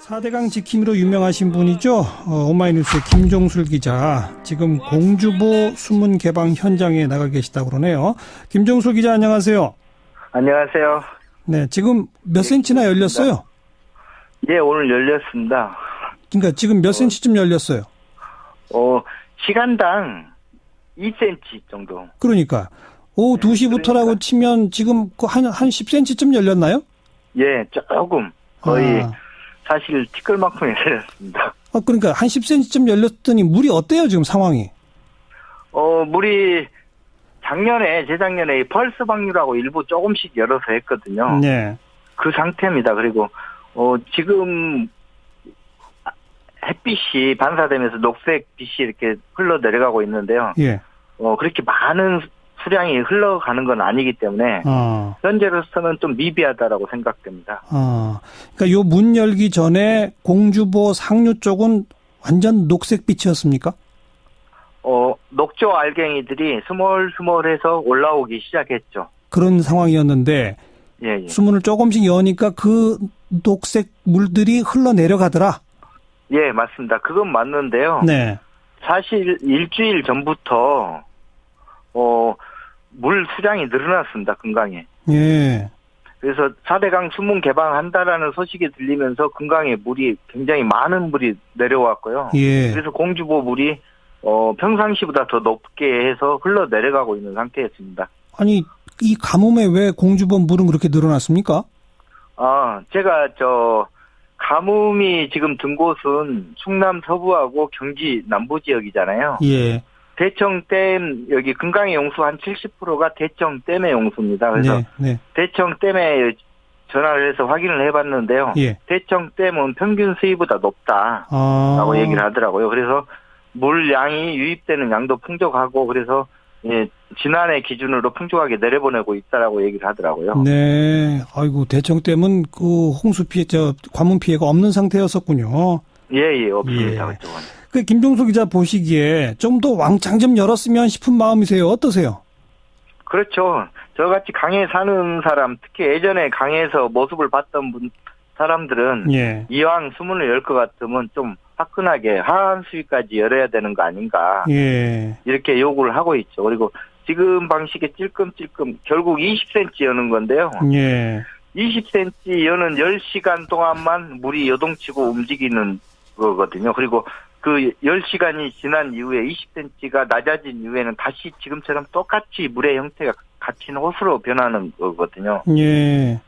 4대강 지킴이로 유명하신 분이죠. 어, 오마이뉴스의 김종술 기자. 지금 공주보 수문 개방 현장에 나가 계시다고 그러네요. 김종술 기자 안녕하세요. 안녕하세요. 네, 지금 몇 센치나 열렸어요? 예, 오늘 열렸습니다. 그러니까 지금 몇 센치쯤 열렸어요? 어, 시간당 2cm 정도. 그러니까 오후 2시부터라고 그러니까. 치면 지금 그 한, 한 10cm쯤 열렸나요? 예, 조금. 거의 아. 사실 티끌만큼이 열렸습니다. 어, 그러니까 한 10cm쯤 열렸더니 물이 어때요, 지금 상황이? 어, 물이 작년에, 재작년에 이 펄스 방류라고 일부 조금씩 열어서 했거든요. 네. 그 상태입니다. 그리고, 어, 지금 햇빛이 반사되면서 녹색 빛이 이렇게 흘러 내려가고 있는데요. 예. 어, 그렇게 많은 수량이 흘러가는 건 아니기 때문에 어. 현재로서는 좀 미비하다라고 생각됩니다. 어. 그러니까 요 문 열기 전에 공주보 상류 쪽은 완전 녹색빛이었습니까? 어, 녹조 알갱이들이 스멀스멀해서 올라오기 시작했죠. 그런 상황이었는데 예, 예. 수문을 조금씩 여니까 그 녹색 물들이 흘러 내려가더라. 예, 맞습니다. 그건 맞는데요. 네. 사실 일주일 전부터 어, 물 수량이 늘어났습니다. 금강에. 예. 그래서 4대강 수문 개방한다라는 소식이 들리면서 금강에 물이 굉장히 많은 물이 내려왔고요. 예. 그래서 공주보 물이 어, 평상시보다 더 높게 해서 흘러 내려가고 있는 상태였습니다. 아니 이 가뭄에 왜 공주보 물은 그렇게 늘어났습니까? 아, 제가 저 가뭄이 지금 든 곳은 충남 서부하고 경기 남부 지역이잖아요. 예. 대청 댐 여기 금강의 용수 한 70%가 대청 댐의 용수입니다. 그래서 네. 네. 대청 댐에 전화를 해서 확인을 해봤는데요. 예. 대청 댐은 평균 수위보다 높다라고 아. 얘기를 하더라고요. 그래서 물 양이 유입되는 양도 풍족하고 그래서 예, 지난해 기준으로 풍족하게 내려보내고 있다라고 얘기를 하더라고요. 네. 아이고 대청 댐은 그 홍수 피해 저 관문 피해가 없는 상태였었군요. 예, 예, 없습니다. 예. 그쪽은. 그 김종수 기자 보시기에 좀 더 왕창 좀 열었으면 싶은 마음이세요. 어떠세요? 그렇죠. 저같이 강에 사는 사람, 특히 예전에 강에서 모습을 봤던 분, 사람들은 예. 이왕 수문을 열 것 같으면 좀 화끈하게 하한 수위까지 열어야 되는 거 아닌가. 예. 이렇게 요구를 하고 있죠. 그리고 지금 방식의 찔끔찔끔 결국 20cm 여는 건데요. 예. 20cm 여는 10시간 동안만 물이 요동치고 움직이는 거거든요. 그리고 그 10시간이 지난 이후에 20cm가 낮아진 이후에는 다시 지금처럼 똑같이 물의 형태가 갇힌 호수로 변하는 거거든요. 예.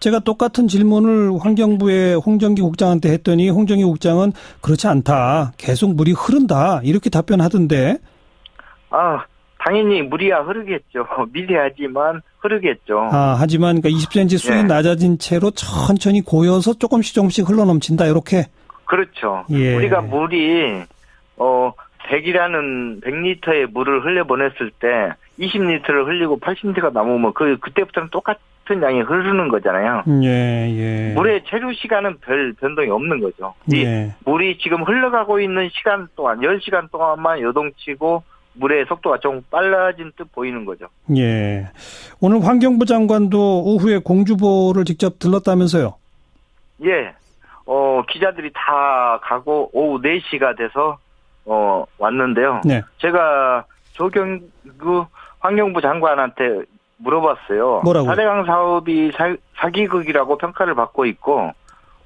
제가 똑같은 질문을 환경부의 홍정기 국장한테 했더니 홍정기 국장은 그렇지 않다. 계속 물이 흐른다. 이렇게 답변하던데. 아, 당연히 물이야 흐르겠죠. 미세하지만 흐르겠죠. 아, 하지만 그러니까 20cm 수위 예. 낮아진 채로 천천히 고여서 조금씩 조금씩 흘러넘친다. 이렇게. 그렇죠. 예. 우리가 물이 어 100이라는 100리터의 물을 흘려 보냈을 때 20리터를 흘리고 80리터가 남으면 그 그때부터는 똑같은 양이 흐르는 거잖아요. 예, 예. 물의 체류 시간은 별 변동이 없는 거죠. 이 예. 물이 지금 흘러가고 있는 시간 동안 10시간 동안만 요동치고 물의 속도가 좀 빨라진 듯 보이는 거죠. 예. 오늘 환경부 장관도 오후에 공주보를 직접 들렀다면서요. 예. 어, 기자들이 다 가고 오후 4시가 돼서 어, 왔는데요. 네. 제가 조경구 환경부 장관한테 물어봤어요. 뭐라고요? 사대강 사업이 사, 사기극이라고 평가를 받고 있고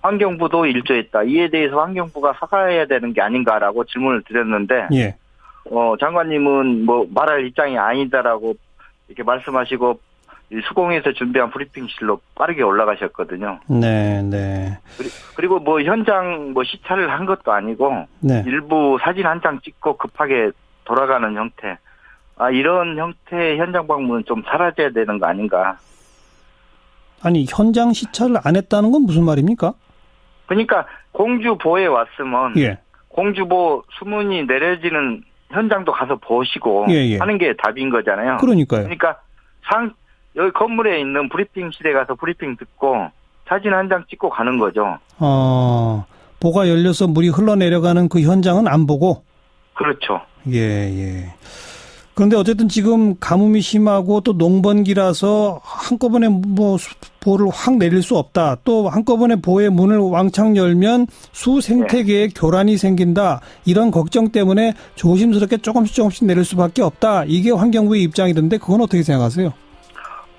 환경부도 일조했다. 이에 대해서 환경부가 사과해야 되는 게 아닌가라고 질문을 드렸는데 예. 어, 장관님은 뭐 말할 입장이 아니다라고 이렇게 말씀하시고 이 수공에서 준비한 브리핑실로 빠르게 올라가셨거든요. 네, 네. 그리고 뭐 현장 뭐 시찰을 한 것도 아니고 네. 일부 사진 한 장 찍고 급하게 돌아가는 형태. 아 이런 형태의 현장 방문은 좀 사라져야 되는 거 아닌가. 아니, 현장 시찰을 안 했다는 건 무슨 말입니까? 그러니까 공주보에 왔으면 예. 공주보 수문이 내려지는 현장도 가서 보시고 예, 예. 하는 게 답인 거잖아요. 그러니까요. 그러니까 상 여기 건물에 있는 브리핑실에 가서 브리핑 듣고 사진 한 장 찍고 가는 거죠. 어, 보가 열려서 물이 흘러내려가는 그 현장은 안 보고, 그렇죠. 예, 예. 그런데 어쨌든 지금 가뭄이 심하고 또 농번기라서 한꺼번에 뭐 수- 보를 확 내릴 수 없다. 또 한꺼번에 보의 문을 왕창 열면 수 생태계에 교란이 생긴다. 이런 걱정 때문에 조심스럽게 조금씩 조금씩 내릴 수밖에 없다. 이게 환경부의 입장이던데 그건 어떻게 생각하세요?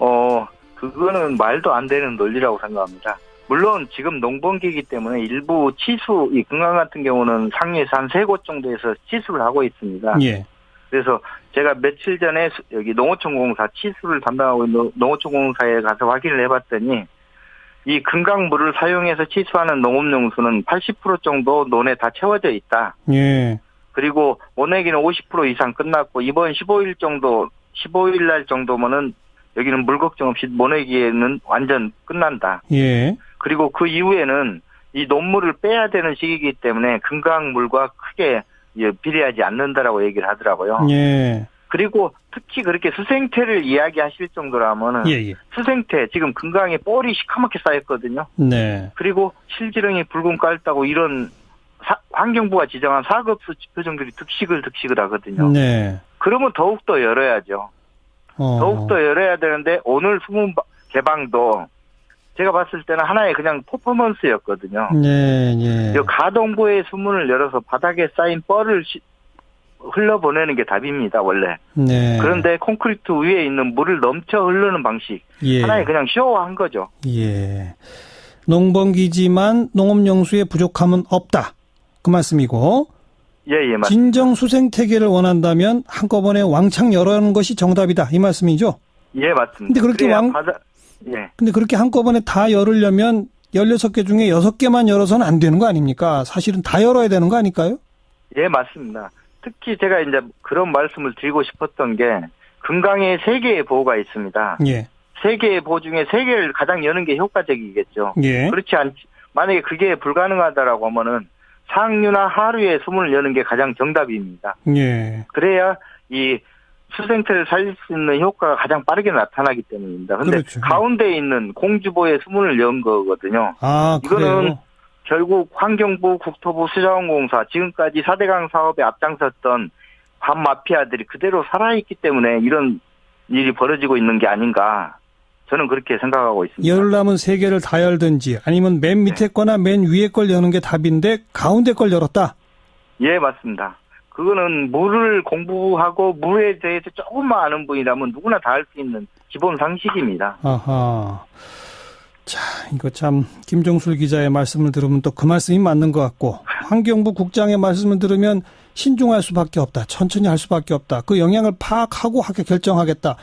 어, 그거는 말도 안 되는 논리라고 생각합니다. 물론 지금 농번기이기 때문에 일부 치수, 이 금강 같은 경우는 상류에서 한 세 곳 정도에서 치수를 하고 있습니다. 예. 그래서 제가 며칠 전에 수- 여기 농어촌공사 치수를 담당하고 있는 농어촌공사에 가서 확인을 해봤더니 이 금강물을 사용해서 치수하는 농업용수는 80% 정도 논에 다 채워져 있다. 예. 그리고 모내기는 50% 이상 끝났고 이번 15일 정도 15일 날 정도면은 여기는 물 걱정 없이 모내기에는 완전 끝난다. 예. 그리고 그 이후에는 이 논물을 빼야 되는 시기이기 때문에 금강물과 크게 예, 비례하지 않는다라고 얘기를 하더라고요. 예. 그리고 특히 그렇게 수생태를 이야기하실 정도라면은 예, 예. 수생태 지금 금강에 뻘이 시커멓게 쌓였거든요. 네. 그리고 실지렁이 붉은 깔다고 이런 사- 환경부가 지정한 사급수 지표종들이 득식을 득식을 하거든요. 네. 그러면 더욱더 열어야죠. 어. 더욱더 열어야 되는데 오늘 수문 바- 개방도 제가 봤을 때는 하나의 그냥 퍼포먼스였거든요. 예, 예. 이 가동부의 수문을 열어서 바닥에 쌓인 뻘을 시- 흘러보내는 게 답입니다, 원래. 네. 그런데 콘크리트 위에 있는 물을 넘쳐 흐르는 방식. 예. 하나의 그냥 쇼한 거죠. 예. 농번기지만 농업용수의 부족함은 없다. 그 말씀이고 예, 예, 맞습니다. 진정 수생 태계를 원한다면 한꺼번에 왕창 열어는 것이 정답이다. 이 말씀이죠. 예, 맞습니다. 근데 그렇게 왕- 바다, 예. 근데 그렇게 한꺼번에 다 열으려면 16개 중에 6개만 열어서는 안 되는 거 아닙니까? 사실은 다 열어야 되는 거 아닐까요? 예, 맞습니다. 특히 제가 이제 그런 말씀을 드리고 싶었던 게 금강에 세 개의 보호가 있습니다. 예. 세 개의 보호 중에 세 개를 가장 여는 게 효과적이겠죠. 예. 그렇지 않 만약에 그게 불가능하다라고 하면은 상류나 하류의 수문을 여는 게 가장 정답입니다. 예. 그래야 이 수생태를 살릴 수 있는 효과가 가장 빠르게 나타나기 때문입니다. 근데 그렇죠. 가운데 있는 공주보의 수문을 연 거거든요. 아, 이거는 그래요. 결국 환경부, 국토부, 수자원공사 지금까지 4대강 사업에 앞장섰던 반 마피아들이 그대로 살아있기 때문에 이런 일이 벌어지고 있는 게 아닌가 저는 그렇게 생각하고 있습니다. 열라면 세 개를 다 열든지 아니면 맨 밑에 거나 맨 위에 걸 여는 게 답인데 가운데 걸 열었다. 예, 맞습니다. 그거는 물을 공부하고 물에 대해서 조금만 아는 분이라면 누구나 다 할 수 있는 기본 상식입니다. 아하. 자, 이거 참 김종술 기자의 말씀을 들으면 또 그 말씀이 맞는 것 같고 환경부 국장의 말씀을 들으면 신중할 수밖에 없다. 천천히 할 수밖에 없다. 그 영향을 파악하고 하게 결정하겠다.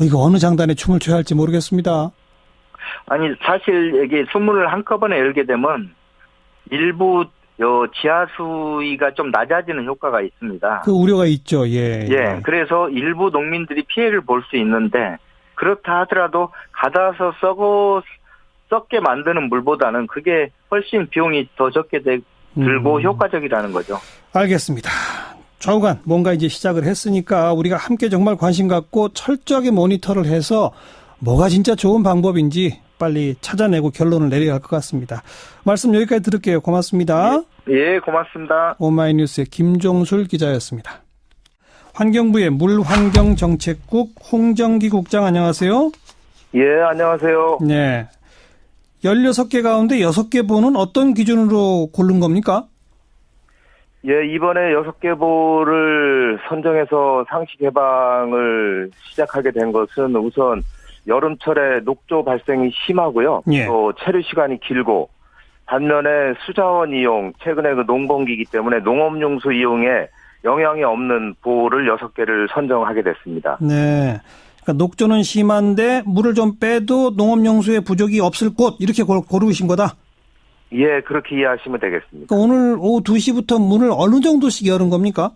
어, 이거 어느 장단에 춤을 춰야 할지 모르겠습니다. 아니 사실 이게 수문을 한꺼번에 열게 되면 일부 요 지하 수위가 좀 낮아지는 효과가 있습니다. 그 우려가 있죠. 예. 예, 그래서 일부 농민들이 피해를 볼 수 있는데 그렇다 하더라도 가다서 썩어 썩게 만드는 물보다는 그게 훨씬 비용이 더 적게 되, 들고 음. 효과적이라는 거죠. 알겠습니다. 좌우간 뭔가 이제 시작을 했으니까 우리가 함께 정말 관심 갖고 철저하게 모니터를 해서 뭐가 진짜 좋은 방법인지 빨리 찾아내고 결론을 내려야 할 것 같습니다. 말씀 여기까지 들을게요. 고맙습니다. 예, 고맙습니다. 오마이뉴스의 김종술 기자였습니다. 환경부의 물환경정책국 홍정기 국장 안녕하세요. 예, 안녕하세요. 네. 16개 가운데 6개 보는 어떤 기준으로 고른 겁니까? 예, 이번에 여섯 개 보를 선정해서 상시 개방을 시작하게 된 것은 우선 여름철에 녹조 발생이 심하고요. 예. 또 체류 시간이 길고 반면에 수자원 이용, 최근에 그 농번기이기 때문에 농업용수 이용에 영향이 없는 보를 여섯 개를 선정하게 됐습니다. 네. 그러니까 녹조는 심한데 물을 좀 빼도 농업용수의 부족이 없을 곳 이렇게 고- 고르신 거다. 예, 그렇게 이해하시면 되겠습니다. 그러니까 오늘 오후 2시부터 문을 어느 정도씩 여는 겁니까?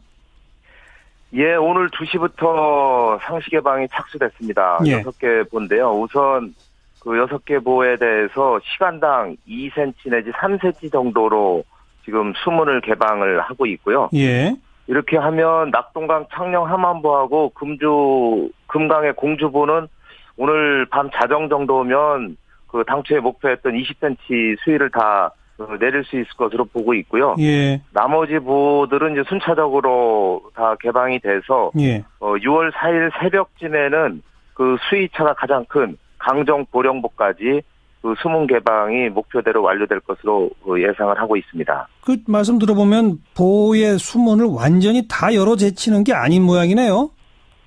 예, 오늘 2시부터 상시 개방이 착수됐습니다. 예. 여섯 개 보인데요. 우선 그 여섯 개 보에 대해서 시간당 2cm 내지 3cm 정도로 지금 수문을 개방을 하고 있고요. 예. 이렇게 하면 낙동강 창녕 함안보하고 금주 금강의 공주보는 오늘 밤 자정 정도면 그 당초에 목표했던 20cm 수위를 다 어, 내릴 수 있을 것으로 보고 있고요. 예. 나머지 보들은 이제 순차적으로 다 개방이 돼서 예. 어, 6월 4일 새벽쯤에는 그 수위차가 가장 큰 강정 보령보까지 그 수문 개방이 목표대로 완료될 것으로 어, 예상을 하고 있습니다. 그 말씀 들어보면 보의 수문을 완전히 다 열어 제치는 게 아닌 모양이네요.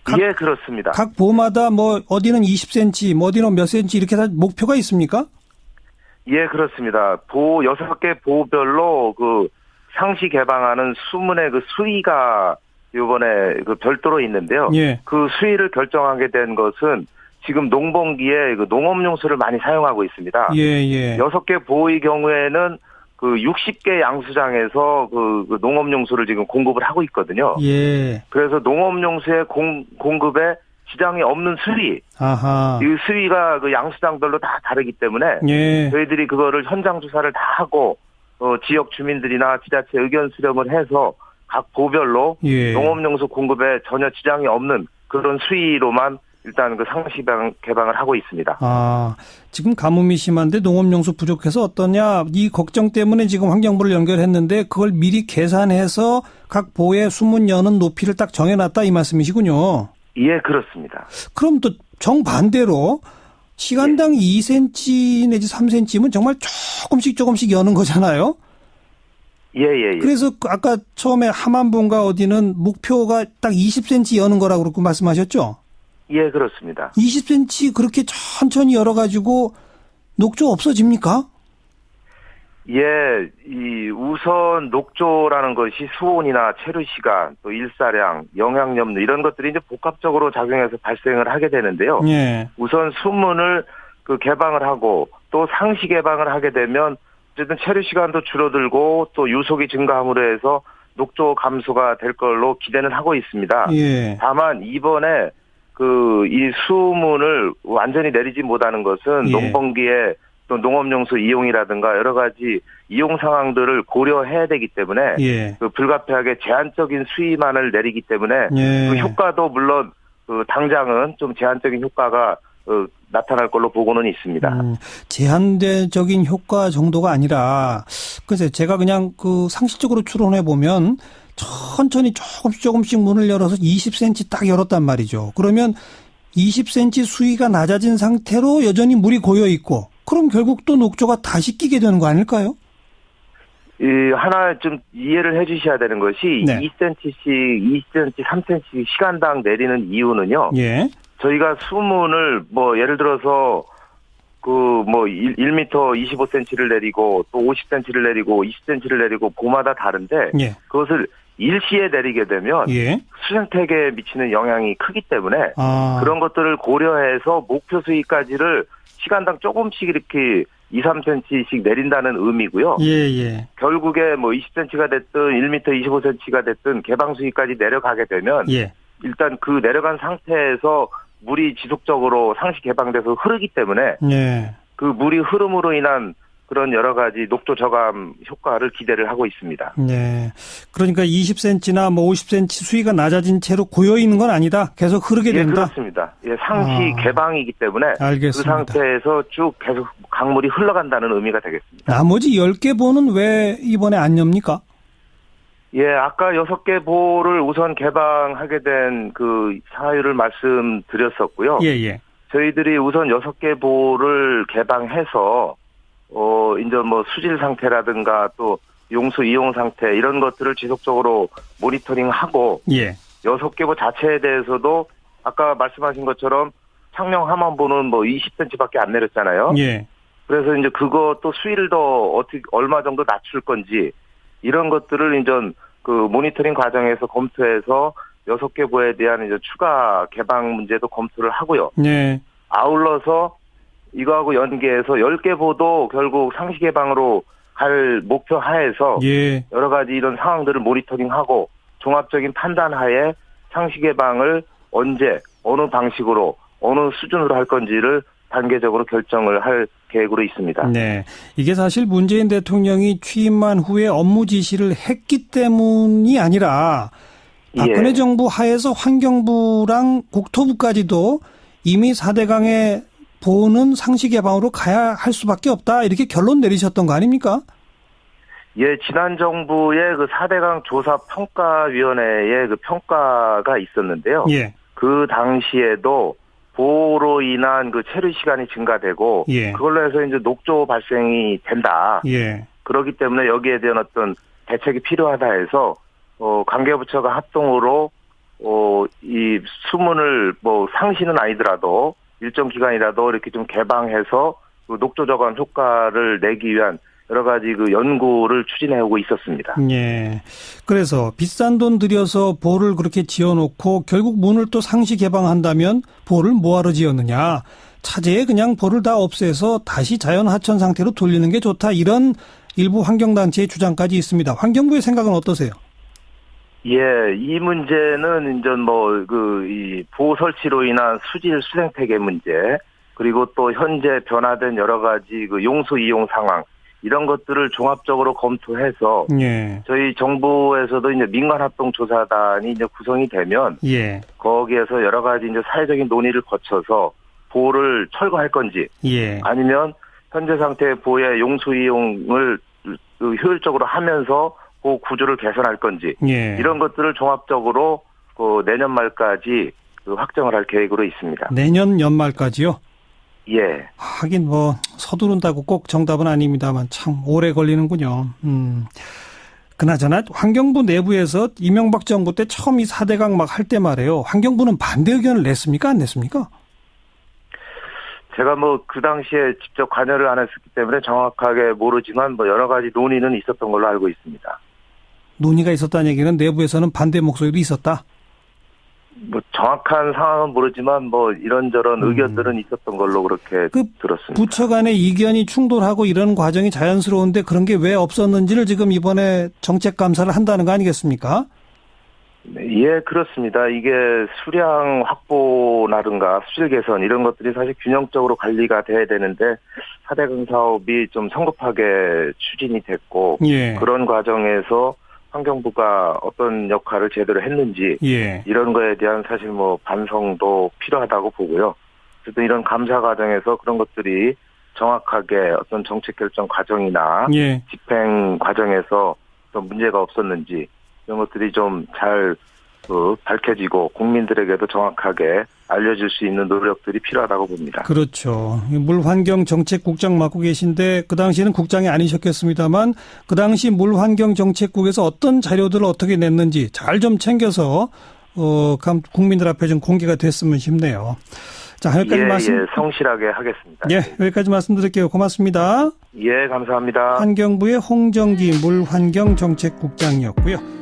각- 예, 그렇습니다. 각 보마다 뭐 어디는 20cm, 뭐 어디는 몇 cm 이렇게 다 목표가 있습니까? 예, 그렇습니다. 보 여섯 개 보별로 그 상시 개방하는 수문의 그 수위가 이번에 그 별도로 있는데요. 예. 그 수위를 결정하게 된 것은 지금 농번기에 그 농업용수를 많이 사용하고 있습니다. 예, 예. 여섯 개 보의 경우에는 그 60개 양수장에서 그, 그 농업용수를 지금 공급을 하고 있거든요. 예. 그래서 농업용수의 공, 공급에 지장이 없는 수위, 아하. 이 수위가 그 양수장별로 다 다르기 때문에 예. 저희들이 그거를 현장 조사를 다 하고 어, 지역 주민들이나 지자체 의견 수렴을 해서 각 보별로 예. 농업용수 공급에 전혀 지장이 없는 그런 수위로만 일단 그 상시 개방- 개방을 하고 있습니다. 아, 지금 가뭄이 심한데 농업용수 부족해서 어떠냐 이 걱정 때문에 지금 환경부를 연결했는데 그걸 미리 계산해서 각 보의 수문 여는 높이를 딱 정해놨다 이 말씀이시군요. 예, 그렇습니다. 그럼 또 정반대로 시간당 2cm 내지 3cm면 정말 조금씩 조금씩 여는 거잖아요. 예, 예, 예. 그래서 그 아까 처음에 함안봉가 어디는 목표가 딱 20cm 여는 거라고 그렇게 말씀하셨죠? 예, 그렇습니다. 20cm 그렇게 천천히 열어가지고 녹조 없어집니까? 예, 이 우선 녹조라는 것이 수온이나 체류 시간, 또 일사량, 영양염 이런 것들이 이제 복합적으로 작용해서 발생을 하게 되는데요. 예. 우선 수문을 그 개방을 하고 또 상시 개방을 하게 되면 어쨌든 체류 시간도 줄어들고 또 유속이 증가함으로 해서 녹조 감소가 될 걸로 기대는 하고 있습니다. 예. 다만 이번에 그 이 수문을 완전히 내리지 못하는 것은 예. 농번기에 또 농업용수 이용이라든가 여러 가지 이용 상황들을 고려해야 되기 때문에 예. 그 불가피하게 제한적인 수위만을 내리기 때문에 예. 그 효과도 물론 그 당장은 좀 제한적인 효과가 어, 나타날 걸로 보고는 있습니다. 음, 제한적인 효과 정도가 아니라 글쎄 제가 그냥 그 상식적으로 추론해 보면 천천히 조금씩 조금씩 문을 열어서 20cm 딱 열었단 말이죠. 그러면 20cm 수위가 낮아진 상태로 여전히 물이 고여 있고 그럼 결국 또 녹조가 다시 끼게 되는 거 아닐까요? 이 하나 좀 이해를 해주셔야 되는 것이 네. 2cm씩, 2cm, 3cm씩 시간당 내리는 이유는요. 예. 저희가 수문을 뭐 예를 들어서 그뭐 1m 25cm를 내리고 또 50cm를 내리고 20cm를 내리고 보마다 다른데 예. 그것을 일시에 내리게 되면 예. 수생태계에 미치는 영향이 크기 때문에 아. 그런 것들을 고려해서 목표 수위까지를 시간당 조금씩 이렇게 2, 3cm씩 내린다는 의미고요. 예, 예. 결국에 뭐 20cm가 됐든 1m 25cm가 됐든 개방 수위까지 내려가게 되면 예. 일단 그 내려간 상태에서 물이 지속적으로 상시 개방돼서 흐르기 때문에 예. 그 물이 흐름으로 인한 그런 여러 가지 녹조 저감 효과를 기대를 하고 있습니다. 예. 그러니까 20cm나 뭐 50cm 수위가 낮아진 채로 고여 있는 건 아니다. 계속 흐르게 예, 된다. 그렇습니다. 예, 상시 아. 개방이기 때문에 알겠습니다. 그 상태에서 쭉 계속 강물이 흘러간다는 의미가 되겠습니다. 나머지 10개 보는 왜 이번에 안 엽니까? 예, 아까 여섯 개 보를 우선 개방하게 된 그 사유를 말씀드렸었고요. 예, 예. 저희들이 우선 여섯 개 보를 개방해서 어 이제 뭐 수질 상태라든가 또 용수 이용 상태 이런 것들을 지속적으로 모니터링하고 예. 여섯 개보 자체에 대해서도 아까 말씀하신 것처럼 창녕 하만보는 뭐 20cm밖에 안 내렸잖아요. 예. 그래서 이제 또 수위를 더 어떻게 얼마 정도 낮출 건지 이런 것들을 이제 그 모니터링 과정에서 검토해서 여섯 개 보에 대한 이제 추가 개방 문제도 검토를 하고요. 예. 아울러서 이거하고 연계해서 10개 보도 결국 상시 개방으로 갈 목표 하에서 예. 여러 가지 이런 상황들을 모니터링하고 종합적인 판단 하에 상시 개방을 언제 어느 방식으로 어느 수준으로 할 건지를 단계적으로 결정을 할 계획으로 있습니다. 네. 이게 사실 문재인 대통령이 취임한 후에 업무 지시를 했기 때문이 아니라 박근혜 예. 정부 하에서 환경부랑 국토부까지도 이미 4대강의 보는 상시 개방으로 가야 할 수밖에 없다. 이렇게 결론 내리셨던 거 아닙니까? 예, 지난 정부의 그 4대강 조사 평가위원회의 그 평가가 있었는데요. 예. 그 당시에도 보호로 인한 그 체류 시간이 증가되고 예. 그걸로 해서 이제 녹조 발생이 된다. 예. 그렇기 때문에 여기에 대한 어떤 대책이 필요하다 해서 어 관계부처가 합동으로 어이 수문을 뭐 상시는 아니더라도 일정 기간이라도 이렇게 좀 개방해서 그 녹조 저감 효과를 내기 위한 여러 가지 그 연구를 추진해 오고 있었습니다. 예. 그래서 비싼 돈 들여서 보를 그렇게 지어 놓고 결국 문을 또 상시 개방한다면 보를 뭐하러 지었느냐. 차제에 그냥 보를 다 없애서 다시 자연 하천 상태로 돌리는 게 좋다. 이런 일부 환경단체의 주장까지 있습니다. 환경부의 생각은 어떠세요? 예, 이 문제는 이제 뭐 그 이 보호 설치로 인한 수질 수생태계 문제 그리고 또 현재 변화된 여러 가지 그 용수 이용 상황 이런 것들을 종합적으로 검토해서 예. 저희 정부에서도 이제 민간 합동 조사단이 이제 구성이 되면 예. 거기에서 여러 가지 이제 사회적인 논의를 거쳐서 보호를 철거할 건지 예. 아니면 현재 상태의 보호의 용수 이용을 그 효율적으로 하면서 보호 구조를 개선할 건지 예. 이런 것들을 종합적으로 그 내년 말까지 그 확정을 할 계획으로 있습니다. 내년 연말까지요? 예. 하긴 뭐 서두른다고 꼭 정답은 아닙니다만 참 오래 걸리는군요. 음. 그나저나 환경부 내부에서 이명박 정부 때 처음 이 4대강 막 할 때 말이에요. 환경부는 반대 의견을 냈습니까? 안 냈습니까? 제가 뭐 그 당시에 직접 관여를 안 했었기 때문에 정확하게 모르지만 뭐 여러 가지 논의는 있었던 걸로 알고 있습니다. 논의가 있었다는 얘기는 내부에서는 반대 목소리도 있었다. 뭐 정확한 상황은 모르지만 뭐 이런저런 음. 의견들은 있었던 걸로 그렇게 그 들었습니다. 부처 간의 이견이 충돌하고 이런 과정이 자연스러운데 그런 게 왜 없었는지를 지금 이번에 정책 감사를 한다는 거 아니겠습니까? 네, 예, 그렇습니다. 이게 수량 확보라든가 수질 개선 이런 것들이 사실 균형적으로 관리가 돼야 되는데 4대강 사업이 좀 성급하게 추진이 됐고 예. 그런 과정에서 환경부가 어떤 역할을 제대로 했는지 예. 이런 거에 대한 사실 뭐 반성도 필요하다고 보고요. 어쨌든 이런 감사 과정에서 그런 것들이 정확하게 어떤 정책 결정 과정이나 예. 집행 과정에서 어떤 문제가 없었는지 이런 것들이 좀 잘 그 밝혀지고 국민들에게도 정확하게 알려줄 수 있는 노력들이 필요하다고 봅니다. 그렇죠. 물환경정책국장 맡고 계신데 그 당시에는 국장이 아니셨겠습니다만 그 당시 물환경정책국에서 어떤 자료들을 어떻게 냈는지 잘 좀 챙겨서 어, 감- 국민들 앞에 좀 공개가 됐으면 싶네요. 자, 여기까지 예, 말씀. 예, 성실하게 하겠습니다. 예, 여기까지 말씀드릴게요. 고맙습니다. 예, 감사합니다. 환경부의 홍정기 물환경정책국장이었고요.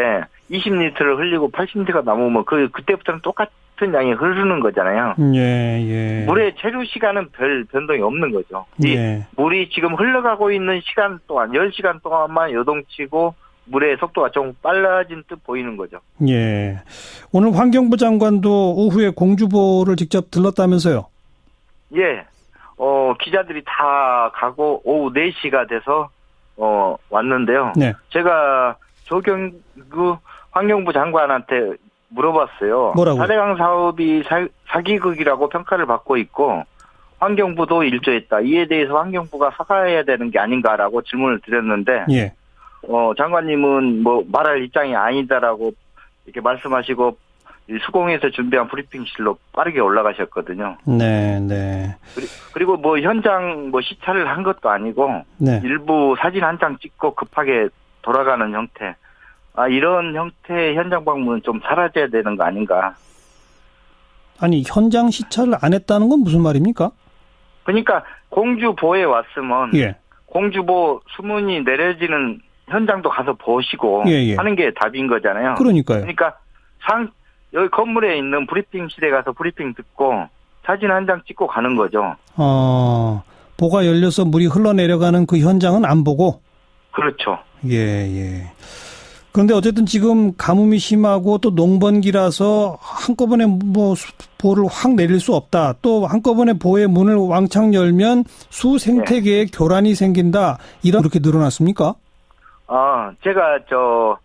네, 20리터를 흘리고 80리터가 남으면 그 그때부터는 똑같은 양이 흐르는 거잖아요. 예, 예. 물의 체류 시간은 별 변동이 없는 거죠. 이 예. 물이 지금 흘러가고 있는 시간 동안 10시간 동안만 요동치고 물의 속도가 좀 빨라진 듯 보이는 거죠. 예. 오늘 환경부 장관도 오후에 공주보를 직접 들렀다면서요? 예. 어, 기자들이 다 가고 오후 4시가 돼서 어, 왔는데요. 네. 제가 조경구 환경부 장관한테 물어봤어요. 뭐라고? 사대강 사업이 사, 사기극이라고 평가를 받고 있고 환경부도 일조했다. 이에 대해서 환경부가 사과해야 되는 게 아닌가라고 질문을 드렸는데 예. 어, 장관님은 뭐 말할 입장이 아니다라고 이렇게 말씀하시고 이 수공에서 준비한 브리핑실로 빠르게 올라가셨거든요. 네, 네. 그리고 뭐 현장 뭐 시찰을 한 것도 아니고 네. 일부 사진 한 장 찍고 급하게 돌아가는 형태. 아, 이런 형태의 현장 방문은 좀 사라져야 되는 거 아닌가. 아니, 현장 시찰을 안 했다는 건 무슨 말입니까? 그러니까 공주보에 왔으면 예. 공주보 수문이 내려지는 현장도 가서 보시고 예, 예. 하는 게 답인 거잖아요. 그러니까요. 그러니까 상 여기 건물에 있는 브리핑실에 가서 브리핑 듣고 사진 한 장 찍고 가는 거죠. 어, 보가 열려서 물이 흘러내려가는 그 현장은 안 보고, 그렇죠. 예, 예. 그런데 어쨌든 지금 가뭄이 심하고 또 농번기라서 한꺼번에 뭐 수- 보를 확 내릴 수 없다. 또 한꺼번에 보의 문을 왕창 열면 수 생태계에 교란이 생긴다. 이런 그렇게 늘어났습니까? 아, 제가 저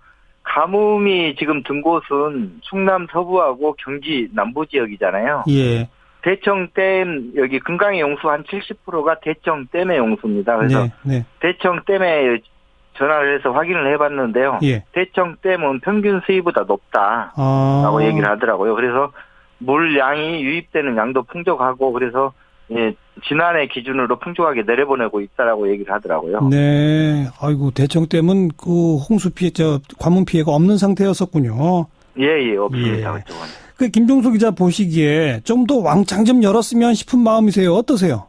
가뭄이 지금 든 곳은 충남 서부하고 경기 남부 지역이잖아요. 예. 대청댐 여기 금강의 용수 한 70%가 대청댐의 용수입니다. 그래서 네, 네. 대청댐에 전화를 해서 확인을 해봤는데요. 예. 대청 댐은 평균 수위보다 높다라고 아. 얘기를 하더라고요. 그래서 물 양이 유입되는 양도 풍족하고 그래서 예, 지난해 기준으로 풍족하게 내려보내고 있다라고 얘기를 하더라고요. 네. 아이고, 대청 댐은 그 홍수 피해, 저, 관문 피해가 없는 상태였었군요. 예, 예, 없습니다. 예. 그쪽은. 그 김종수 기자 보시기에 좀 더 왕창 좀 열었으면 싶은 마음이세요. 어떠세요?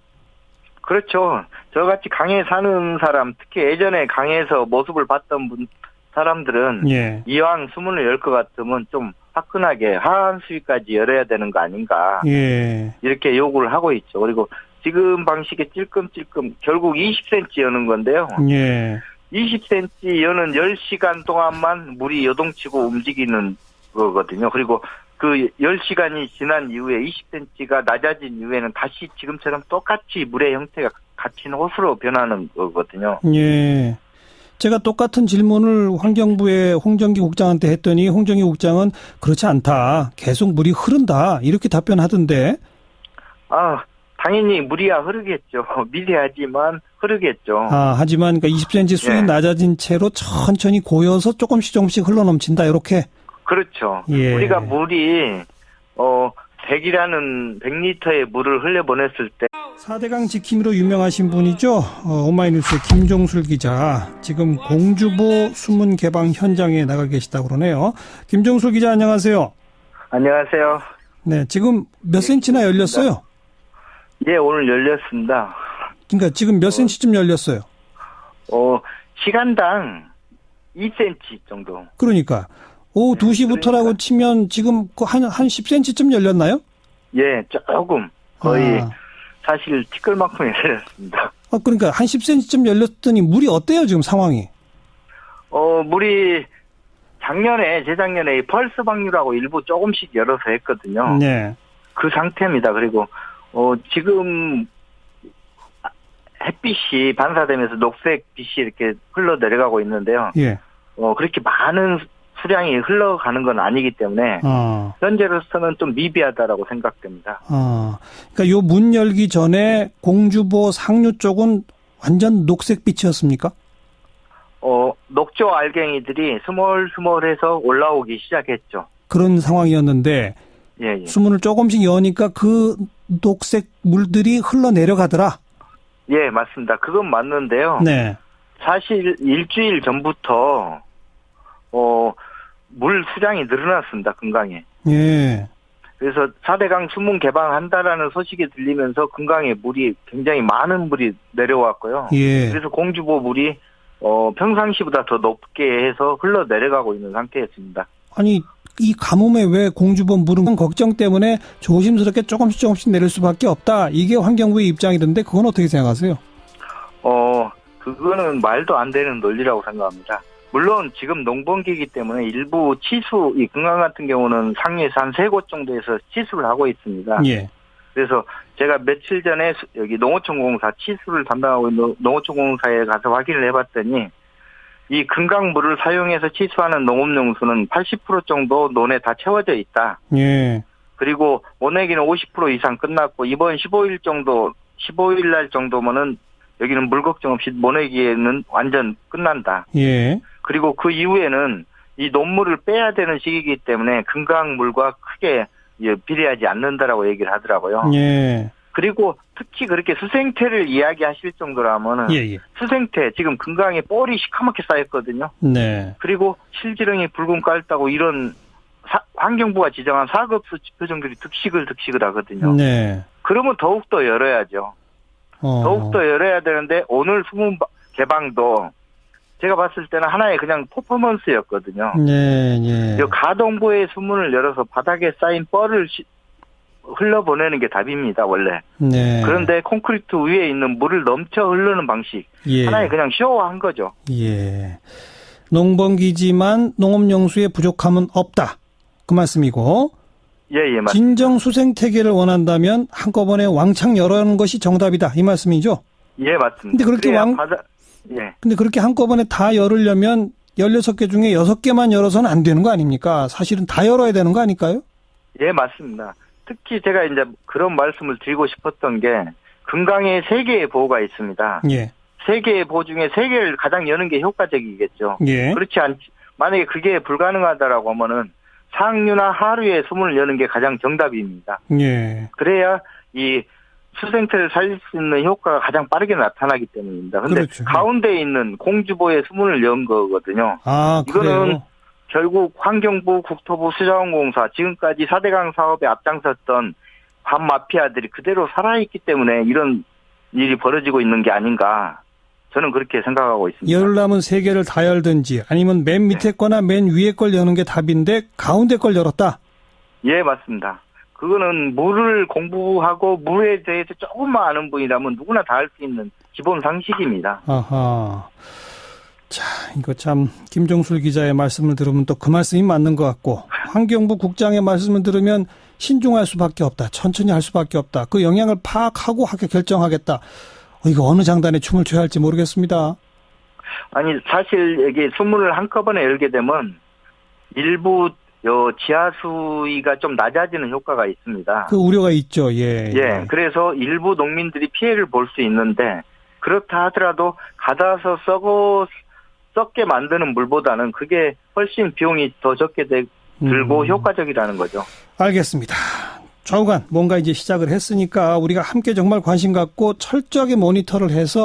그렇죠. 저같이 강에 사는 사람, 특히 예전에 강에서 모습을 봤던 분, 사람들은 예. 이왕 수문을 열 것 같으면 좀 화끈하게 하한 수위까지 열어야 되는 거 아닌가. 예. 이렇게 요구를 하고 있죠. 그리고 지금 방식의 찔끔찔끔 결국 20cm 여는 건데요. 예. 20cm 여는 10시간 동안만 물이 요동치고 움직이는 거거든요. 그리고 그 10시간이 지난 이후에 20cm가 낮아진 이후에는 다시 지금처럼 똑같이 물의 형태가 갇힌 호수로 변하는 거거든요. 예. 제가 똑같은 질문을 환경부의 홍정기 국장한테 했더니 홍정기 국장은 그렇지 않다. 계속 물이 흐른다. 이렇게 답변하던데. 아, 당연히 물이야 흐르겠죠. 미세하지만 흐르겠죠. 아, 하지만 그러니까 20cm 수위 예. 낮아진 채로 천천히 고여서 조금씩 조금씩 흘러넘친다. 이렇게. 그렇죠. 예. 우리가 물이 어 100이라는 100리터의 물을 흘려보냈을 때 4대강 지킴이로 유명하신 분이죠. 어, 오마이뉴스의 김종술 기자. 지금 공주보 수문 개방 현장에 나가 계시다고 그러네요. 김종술 기자 안녕하세요. 안녕하세요. 네, 지금 몇 센치나 열렸어요? 예, 오늘 열렸습니다. 그러니까 지금 몇 센치쯤 열렸어요? 어, 시간당 2cm 정도. 그러니까 오후 2시부터라고 그러니까. 치면 지금 그 한, 한 10cm쯤 열렸나요? 예, 조금 거의 아, 사실 티끌만큼이 열렸습니다. 어, 그러니까 한 10cm쯤 열렸더니 물이 어때요, 지금 상황이? 어, 물이 작년에 재작년에 이 펄스 방류라고 일부 조금씩 열어서 했거든요. 네. 그 상태입니다. 그리고 어 지금 햇빛이 반사되면서 녹색 빛이 이렇게 흘러 내려가고 있는데요. 예. 어 그렇게 많은 수량이 흘러가는 건 아니기 때문에 아, 현재로서는 좀 미비하다라고 생각됩니다. 아. 그러니까 요 문 열기 전에 공주보 상류 쪽은 완전 녹색빛이었습니까? 어 녹조 알갱이들이 스멀스멀해서 올라오기 시작했죠. 그런 상황이었는데 예, 예. 수문을 조금씩 여니까 그 녹색 물들이 흘러 내려가더라. 예, 맞습니다. 그건 맞는데요. 네. 사실 일주일 전부터 어 물 수량이 늘어났습니다. 금강에. 예. 그래서 4대강 수문 개방한다라는 소식이 들리면서 금강에 물이 굉장히 많은 물이 내려왔고요. 예. 그래서 공주보 물이 어 평상시보다 더 높게 해서 흘러 내려가고 있는 상태였습니다. 아니 이 가뭄에 왜 공주보 물은 걱정 때문에 조심스럽게 조금씩 조금씩 내릴 수밖에 없다. 이게 환경부의 입장이던데 그건 어떻게 생각하세요? 어 그거는 말도 안 되는 논리라고 생각합니다. 물론 지금 농번기이기 때문에 일부 치수 이 금강 같은 경우는 상류에서 한 세 곳 정도에서 치수를 하고 있습니다. 예. 그래서 제가 며칠 전에 수- 여기 농어촌 공사 치수를 담당하고 있는 농어촌 공사에 가서 확인을 해봤더니 이 금강물을 사용해서 치수하는 농업용수는 80% 정도 논에 다 채워져 있다. 예. 그리고 모내기는 50% 이상 끝났고 이번 15일 정도 15일 날 정도면은 여기는 물 걱정 없이 모내기에는 완전 끝난다. 예. 그리고 그 이후에는 이 논물을 빼야 되는 시기이기 때문에 금강물과 크게 예, 비례하지 않는다라고 얘기를 하더라고요. 예. 그리고 특히 그렇게 수생태를 이야기하실 정도라면은 예, 예. 수생태 지금 금강에 뻘이 시커멓게 쌓였거든요. 네. 그리고 실지렁이 붉은 깔다고 이런 사- 환경부가 지정한 사급수 지표정들이 득식을 득식을 하거든요. 네. 그러면 더욱 더 열어야죠. 어. 더욱 더 열어야 되는데 오늘 수문 바- 개방도 제가 봤을 때는 하나의 그냥 퍼포먼스였거든요. 네, 예. 이 가동부의 수문을 열어서 바닥에 쌓인 뻘을 시- 흘러보내는 게 답입니다, 원래. 네. 그런데 콘크리트 위에 있는 물을 넘쳐 흐르는 방식. 예. 하나의 그냥 쇼한 거죠. 예. 농번기지만 농업용수의 부족함은 없다. 그 말씀이고 예, 예, 맞습니다. 진정 수생 태계를 원한다면 한꺼번에 왕창 열어는 것이 정답이다. 이 말씀이죠. 예, 맞습니다. 근데 그렇게 왕- 바다, 예. 근데 그렇게 한꺼번에 다 열으려면 16개 중에 6개만 열어서는 안 되는 거 아닙니까? 사실은 다 열어야 되는 거 아닐까요? 예, 맞습니다. 특히 제가 이제 그런 말씀을 드리고 싶었던 게 금강에 세 개의 보호가 있습니다. 예. 세 개의 보호 중에 세 개를 가장 여는 게 효과적이겠죠. 예. 그렇지 않 만약에 그게 불가능하다라고 하면은 상류나 하류의 수문을 여는 게 가장 정답입니다. 예. 그래야 이 수생태를 살릴 수 있는 효과가 가장 빠르게 나타나기 때문입니다. 근데 그렇죠. 가운데 있는 공주보의 수문을 연 거거든요. 아, 이거는 그래요. 결국 환경부, 국토부, 수자원공사 지금까지 4대강 사업에 앞장섰던 반마피아들이 그대로 살아있기 때문에 이런 일이 벌어지고 있는 게 아닌가 저는 그렇게 생각하고 있습니다. 열라면 세 개를 다 열든지 아니면 맨 밑에 거나 맨 위에 걸 여는 게 답인데 가운데 걸 열었다. 예, 맞습니다. 그거는 물을 공부하고 물에 대해서 조금만 아는 분이라면 누구나 다 할 수 있는 기본 상식입니다. 아하. 자, 이거 참 김종술 기자의 말씀을 들으면 또 그 말씀이 맞는 것 같고 환경부 국장의 말씀을 들으면 신중할 수밖에 없다. 천천히 할 수밖에 없다. 그 영향을 파악하고 하게 결정하겠다. 어, 이거 어느 장단에 춤을 춰야 할지 모르겠습니다. 아니 사실 이게 수문을 한꺼번에 열게 되면 일부 요 지하 수위가 좀 낮아지는 효과가 있습니다. 그 우려가 있죠. 예. 예, 그래서 일부 농민들이 피해를 볼 수 있는데 그렇다 하더라도 가다서 썩어 썩게 만드는 물보다는 그게 훨씬 비용이 더 적게 되, 들고 음. 효과적이라는 거죠. 알겠습니다. 좌우간 뭔가 이제 시작을 했으니까 우리가 함께 정말 관심 갖고 철저하게 모니터를 해서